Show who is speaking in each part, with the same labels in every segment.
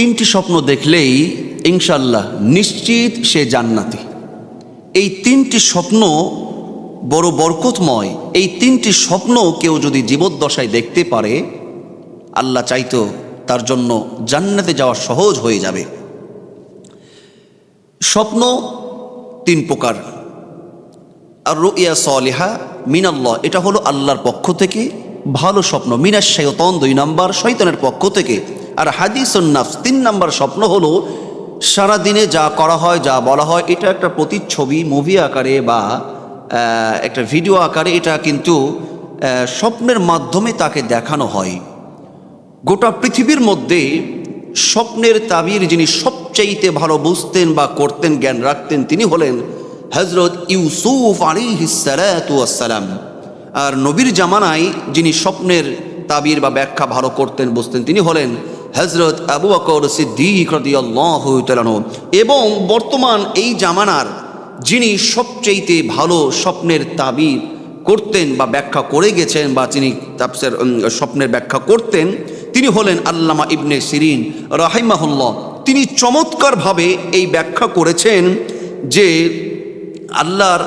Speaker 1: তিনটি স্বপ্ন দেখলেই ইনশাল্লাহ নিশ্চিত সে জান্নাতি। এই তিনটি স্বপ্ন বড় বরকতময়। এই তিনটি স্বপ্ন কেউ যদি জীবদ্দশায় দেখতে পারে, আল্লাহ চাইতো তার জন্য জান্নাতে যাওয়া সহজ হয়ে যাবে। স্বপ্ন তিন প্রকার। আর রুইয়া সলিহা মিনাল্লাহ, এটা হলো আল্লাহর পক্ষ থেকে ভালো স্বপ্ন। মিনাস শৈতন দুই নাম্বার শৈতনের পক্ষ থেকে। আর হাদিস নাফস, তিন নম্বর স্বপ্ন হলো সারাদিনে যা করা হয়, যা বলা হয়, এটা একটা প্রতিচ্ছবি মুভি আকারে বা একটা ভিডিও আকারে এটা কিন্তু স্বপ্নের মাধ্যমে তাকে দেখানো হয়। গোটা পৃথিবীর মধ্যে স্বপ্নের তাবির যিনি সবচাইতে ভালো বুঝতেন বা করতেন, জ্ঞান রাখতেন, তিনি হলেন হজরত ইউসুফ আলী হিসালাম আর নবীর জামানায় যিনি স্বপ্নের তাবির বা ব্যাখ্যা ভালো করতেন, বুঝতেন, তিনি হলেন হজরত আবু আকর সিদ্দিক। এবং বর্তমান এই জামানার যিনি সবচাইতে ভালো স্বপ্নের তাবির করতেন বা ব্যাখ্যা করে গেছেন বা তিনি তাপসের স্বপ্নের ব্যাখ্যা করতেন, তিনি হলেন আল্লামা ইবনে সিরিন রাহিমাহুল্লাহ তিনি চমৎকারভাবে এই ব্যাখ্যা করেছেন যে আল্লাহর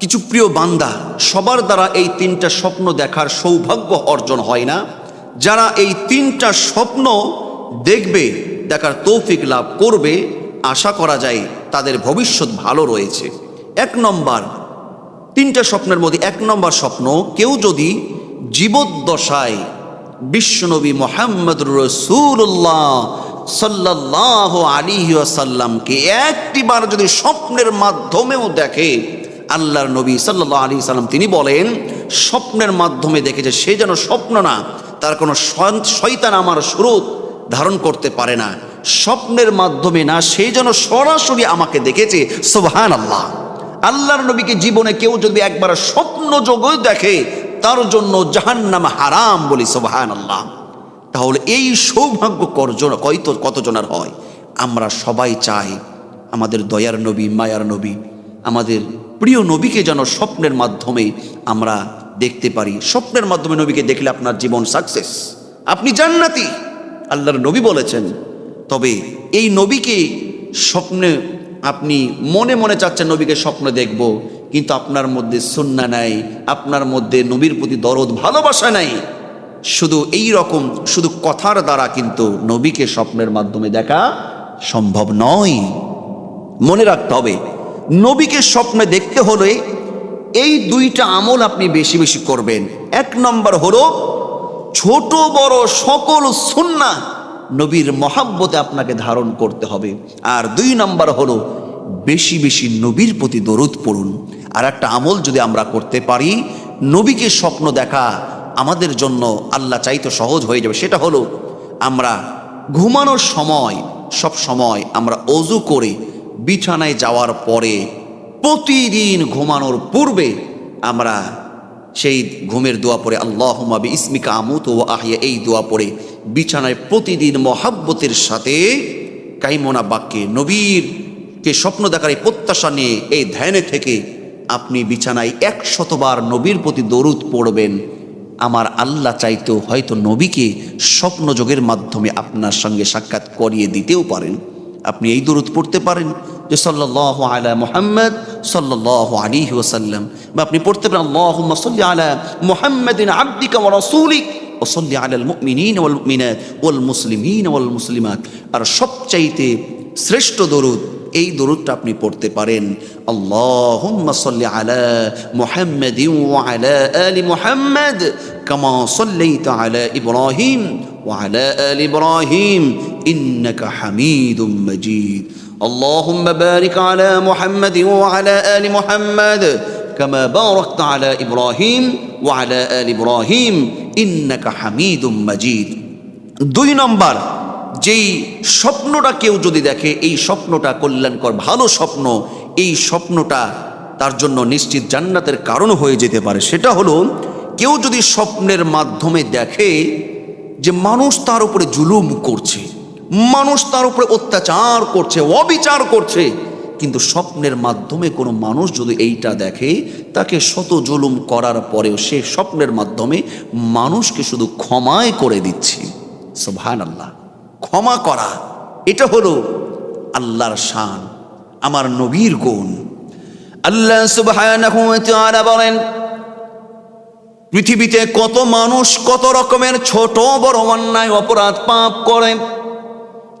Speaker 1: কিছু প্রিয় বান্দা, সবার দ্বারা এই তিনটা স্বপ্ন দেখার সৌভাগ্য অর্জন হয় না যারা এই তিনটা স্বপ্ন দেখবে, দেখার তৌফিক লাভ করবে, আশা করা যায় তাদের ভবিষ্যৎ ভালো রয়েছে। এক নম্বর, তিনটা স্বপ্নের মধ্যে এক নম্বর স্বপ্ন, কেউ যদি জীবদ্দশায় বিশ্বনবী মোহাম্মদ রসুল্লাহ সাল্লাহ আলী আসাল্লামকে একটিবার যদি স্বপ্নের মাধ্যমেও দেখে, আল্লাহর নবী সাল্লাহ আলী সাল্লাম তিনি বলেন, স্বপ্নের মাধ্যমে দেখেছে সে যেন স্বপ্ন না তার কোনো শয়তান আমার স্রোত ধারণ করতে পারে না। স্বপ্নের মাধ্যমে না, সে যেন সরাসরি আমাকে দেখেছে। সোহান আল্লাহ আল্লাহর নবীকে জীবনে কেউ যদি একবার স্বপ্ন যোগও দেখে, তার জন্য জাহান্নাম হারাম বলি সোহান আল্লাহ তাহলে এই সৌভাগ্য করজন কয়তো কতজনের হয়? আমরা সবাই চাই আমাদের দয়ার নবী, মায়ার নবী, আমাদের প্রিয় নবীকে যেন স্বপ্নের মাধ্যমে আমরা দেখতে পারি। স্বপ্নের মাধ্যমে নবীকে দেখলে আপনার জীবন সাকসেস আপনি জান্নাতি। আল্লাহর নবী বলেছেন, তবে এই নবীকে স্বপ্নে আপনি মনে মনে চাচ্ছেন নবীকে স্বপ্ন দেখব, কিন্তু আপনার মধ্যে সুন্না নাই, আপনার মধ্যে নবীর প্রতি দরদ, ভালোবাসা নাই। শুধু এই রকম, শুধু কথার দ্বারা কিন্তু নবীকে স্বপ্নের মাধ্যমে দেখা সম্ভব নয়। মনে রাখতে হবে, নবীকে স্বপ্নে দেখতে হলে এই দুইটা আমল আপনি বেশি বেশি করবেন। এক নম্বর হলো, ছোট বড় সকল সুন্না নবীর মহাব্বতে আপনাকে ধারণ করতে হবে। আর দুই নম্বর হলো, বেশি বেশি নবীর প্রতি দরুদ পড়ুন। আর একটা আমল যদি আমরা করতে পারি, নবীকে স্বপ্ন দেখা আমাদের জন্য আল্লাহ চাইতে সহজ হয়ে যাবে। সেটা হলো, আমরা ঘুমানোর সময়, সব সময় আমরা অজু করে বিছানায় যাওয়ার পরে প্রতিদিন ঘুমানোর পূর্বে আমরা সেই ঘুমের দোয়া পড়ে আল্লাহ মাবি ইসমিকা আমুত ও আহিয়া, এই দোয়া পড়ে বিছানায় প্রতিদিন মহাব্বতের সাথে কাইমনা বাক্যে নবীর কে স্বপ্ন দেখার এই প্রত্যাশা নিয়ে এই ধ্যানে থেকে আপনি বিছানায় এক শতবার নবীর প্রতি দরুদ পড়বেন। আমার আল্লাহ চাইতো হয়তো নবীকে স্বপ্নযোগের মাধ্যমে আপনার সঙ্গে সাক্ষাৎ করিয়ে দিতেও পারেন। আপনি এই দরুদ পড়তে পারেন। যে সাল্লাহ আলা মোহাম্মদ সাল্লাহ আলী ওসাল্লাম বা আপনি পড়তে পারেন আল্লাহ সাল্লি আলা মোহাম্মদিন আব্দিকা ওয়া রাসূলিক ওসল্লি আলাল মুমিনিন ওয়াল মুমিনাত ওয়াল মুসলিমিন ওয়াল মুসলিমাত। আর সবচাইতে শ্রেষ্ঠ দরুদ, এই দরুদটা আপনি পড়তে পারেন, আল্লাহুম্মা সাল্লি আলা মুহাম্মাদিন ওয়া আলা আলি মুহাম্মাদ কামা সাল্লাইতা আলা ইব্রাহিম ওয়া আলা আলি ইব্রাহিম ইন্নাকা হামিদুম মাজিদ। اللهم بارك على محمد وعلى آل محمد كما باركت على إبراهيم وعلى آل إبراهيم إنك حميد مجيد দুই নম্বর যেই স্বপ্নটা কেউ যদি দেখে এই স্বপ্নটা কল্যাণকর ভালো স্বপ্ন এই স্বপ্নটা তার জন্য নিশ্চিত জান্নাতের কারণ হয়ে যেতে পারে সেটা হলো কেউ যদি স্বপ্নের মাধ্যমে দেখে যে মানুষ তার উপরে জুলুম করছে মানুষ তার উপরে অত্যাচার করছে, অবিচার করছে। কিন্তু স্বপ্নের মাধ্যমে কোনো মানুষ যদি এইটা দেখে, তাকে শত জুলুম করার পরেও সে স্বপ্নের মাধ্যমে মানুষকে শুধু ক্ষমায় করে দিচ্ছে। সোভান আল্লাহ ক্ষমা করা, এটা হলো আল্লাহর শান, আমার নবীর গুণ। আল্লাহ ওয়া বলেন, পৃথিবীতে কত মানুষ কত রকমের ছোট বড় অন্যায়, অপরাধ পাপ করে।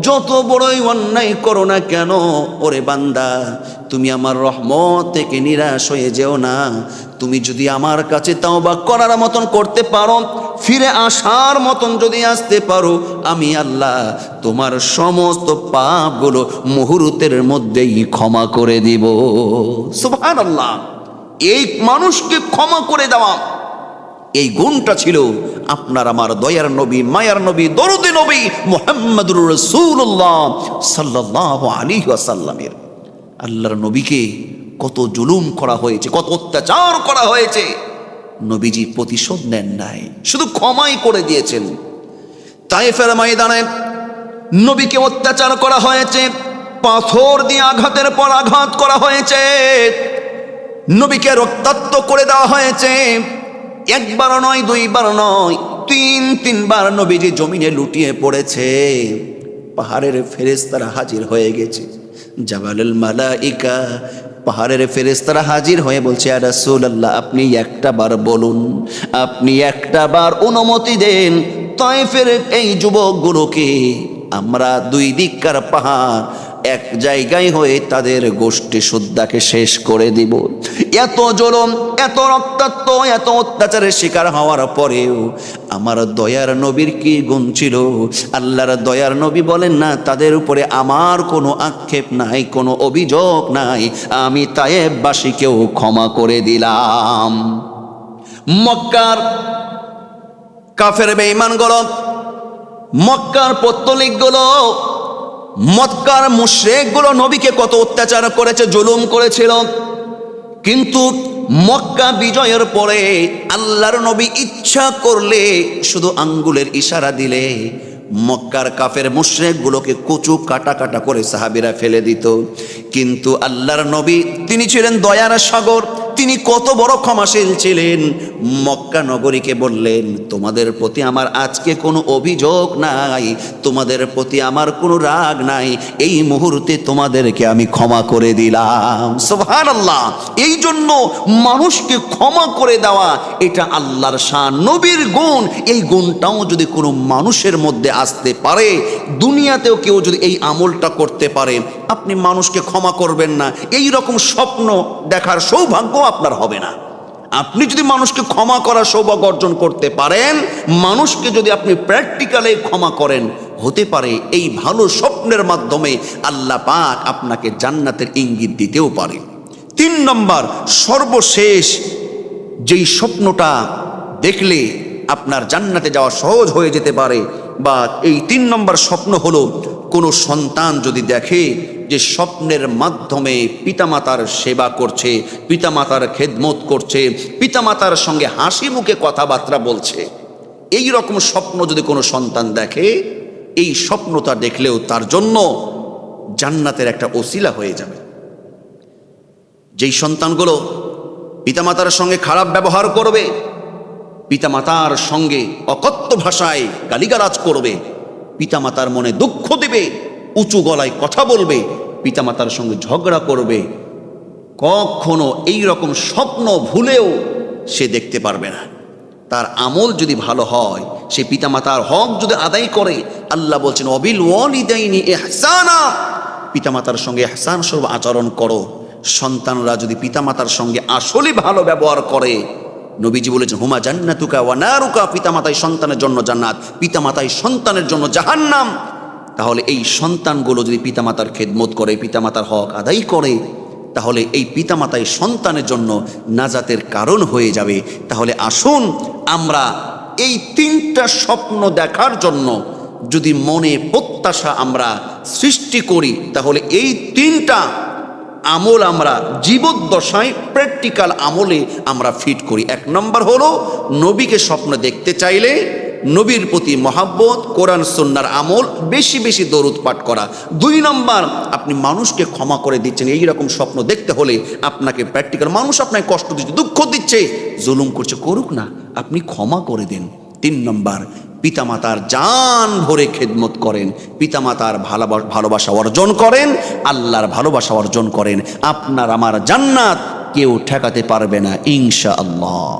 Speaker 1: যত বড়ই অন্যায় করো না কেন, ওরে বান্দা, তুমি আমার রহমত থেকে নিরাশ হয়ে যেও না। তুমি যদি আমার কাছে তাও বা করার মতন করতে পারো, ফিরে আসার মতন যদি আসতে পারো, আমি আল্লাহ তোমার সমস্ত পাপগুলো মুহূর্তের মধ্যেই ক্ষমা করে দিব। সুবহানাল্লাহ। এই মানুষকে ক্ষমা করে দেওয়া এই গুণটা ছিল আপনার আমার দয়ার নবী, মায়ার নবী, দরুদে নবী মোহাম্মদুর রসুল্লাহ সাল্লাহ আলী আসাল্লামের আল্লাহর নবীকে কত জুলুম করা হয়েছে, কত অত্যাচার করা হয়েছে। নবীজি প্রতিশোধ নেন নাই, শুধু ক্ষমাই করে দিয়েছেন। তাইফের ময়দানে নবীকে অত্যাচার করা হয়েছে, পাথর দিয়ে আঘাতের পর আঘাত করা হয়েছে। নবীকে রক্তাক্ত করে দেওয়া হয়েছে। একবার নয় দুইবার নয়, তিন, তিনবার নবীজি জমিনে লুটিয়ে পড়েছে। পাহাড়ের ফেরেস্তারা হাজির হয়ে গেছে। জাবালুল মালাইকা পাহাড়ের ফেরেস্তারা হাজির হয়ে বলছে রাসূলুল্লাহ, আপনি একটা বার বলুন, আপনি একটা বার অনুমতি দেন তাইফের এই যুবকগুলোকে। আমরা দুই দিককার পাহাড় এক জায়গায় হয়ে তাদের গোষ্ঠী শুদ্ধাকে শেষ করে দিব। এত জলম, এত রক্তাক্ত, এত অত্যাচারের শিকার হওয়ার পরেও আমার দয়ার নবীর কি গুণ ছিল? আল্লাহর দয়ার নবী বলেন, না, তাদের উপরে আমার কোনো আক্ষেপ নাই, কোনো অভিযোগ নাই। আমি তায়েববাসীকেও ক্ষমা করে দিলাম। মক্কার কাফের বেঈমান মক্কার পত্তলিকগুলো মক্কার মুশ্রেকগুলো নবীকে কত অত্যাচার করেছে, জুলুম করেছিল। কিন্তু মক্কা বিজয়ের পরে আল্লাহর নবী ইচ্ছা করলে শুধু আঙ্গুলের ইশারা দিলে মক্কার কাফের মুশ্রেক গুলোকে কচু কাটা কাটা করে সাহাবিরা ফেলে দিত। কিন্তু আল্লাহর নবী, তিনি ছিলেন দয়ার সাগর। তিনি কত বড় ক্ষমাশীল ছিলেন। মক্কা নগরীকে বললেন, তোমাদের প্রতি আমার আজকে কোনো অভিযোগ নাই, তোমাদের প্রতি আমার কোনো রাগ নাই। এই মুহূর্তে তোমাদেরকে আমি ক্ষমা করে দিলাম। সোহান আল্লাহ এই জন্য মানুষকে ক্ষমা করে দেওয়া, এটা আল্লাহর শান, নবীর গুণ। এই গুণটাও যদি কোনো মানুষের মধ্যে আসতে পারে, দুনিয়াতেও কেউ যদি এই আমলটা করতে পারে, আপনি মানুষকে ক্ষমা করবেন না। এই রকম স্বপ্ন দেখার সৌভাগ্য আপনার হবে না। আপনি যদি মানুষকে ক্ষমা করার সৌভাগ্য অর্জন করতে পারেন, মানুষকে যদি আপনি প্র্যাকটিক্যালে ক্ষমা করেন, হতে পারে এই ভালো স্বপ্নের মাধ্যমে আল্লাহ পাক আপনাকে জান্নাতের ইঙ্গিত দিতেও পারে। তিন নম্বর, সর্বশেষ যেই স্বপ্নটা দেখলে আপনার জান্নাতে যাওয়া সহজ হয়ে যেতে পারে। বা এই তিন নম্বর স্বপ্ন হলো, কোনো সন্তান যদি দেখে যে স্বপ্নের মাধ্যমে পিতামাতার সেবা করছে, পিতামাতার খেদমত করছে, পিতামাতার সঙ্গে হাসি মুখে কথাবার্তা বলছে, এই রকম স্বপ্ন যদি কোনো সন্তান দেখে, এই স্বপ্নটা দেখলেও তার জন্য জান্নাতের একটা ওসিলা হয়ে যাবে। যেই সন্তানগুলো পিতামাতার সঙ্গে খারাপ ব্যবহার করবে পিতামাতার সঙ্গে অকথ্য ভাষায় গালিগালাজ করবে, পিতামাতার মনে দুঃখ দেবে, উঁচু গলায় কথা বলবে, পিতামাতার সঙ্গে ঝগড়া করবে। কখনো এই রকম স্বপ্ন ভুলেও সে দেখতে পারবে না। তার আমল যদি ভালো হয়, সে পিতামাতার হক যদি আদায় করে, আল্লাহ বলছেন, অবিল ওয়ালিদাইনি এহসানা পিতামাতার সঙ্গে এহসান স্বরূপ আচরণ করো। সন্তানরা যদি পিতামাতার সঙ্গে আসলে ভালো ব্যবহার করে নবীজি বলেছেন, হুমা জান্নাতুকা ওয়া নারুকা পিতামাতাই সন্তানের জন্য জান্নাত পিতামাতাই সন্তানের জন্য জাহান্নাম। তাহলে এই সন্তানগুলো যদি পিতামাতার খেদমত করে, পিতামাতার হক আদায় করে, তাহলে এই পিতামাতাই সন্তানের জন্য নাজাতের কারণ হয়ে যাবে। তাহলে আসুন আমরা এই তিনটা স্বপ্ন দেখার জন্য যদি মনে প্রত্যাশা আমরা সৃষ্টি করি, তাহলে এই তিনটা আমল আমরা জীবদ্দশায় প্র্যাকটিক্যাল আমলে আমরা ফিট করি। এক নম্বর হলো, নবীকে স্বপ্ন দেখতে চাইলে নবীর প্রতি মহাব্বত, কোরআন সন্ন্যার আমল বেশি বেশি দরুদ পাঠ করা। দুই নম্বর, আপনি মানুষকে ক্ষমা করে দিচ্ছেন। এই রকম স্বপ্ন দেখতে হলে আপনাকে প্র্যাকটিক্যাল মানুষ আপনাকে কষ্ট দিচ্ছে, দুঃখ দিচ্ছে, জুলুম করছে, করুক না, আপনি ক্ষমা করে দিন। তিন নম্বর, পিতামাতার জান ভরে খেদমত করেন, পিতামাতার ভালোবাস ভালোবাসা অর্জন করেন, আল্লাহর ভালোবাসা অর্জন করেন। আপনার, আমার জান্নাত কেউ ঠেকাতে পারবে না ইনশা আল্লাহ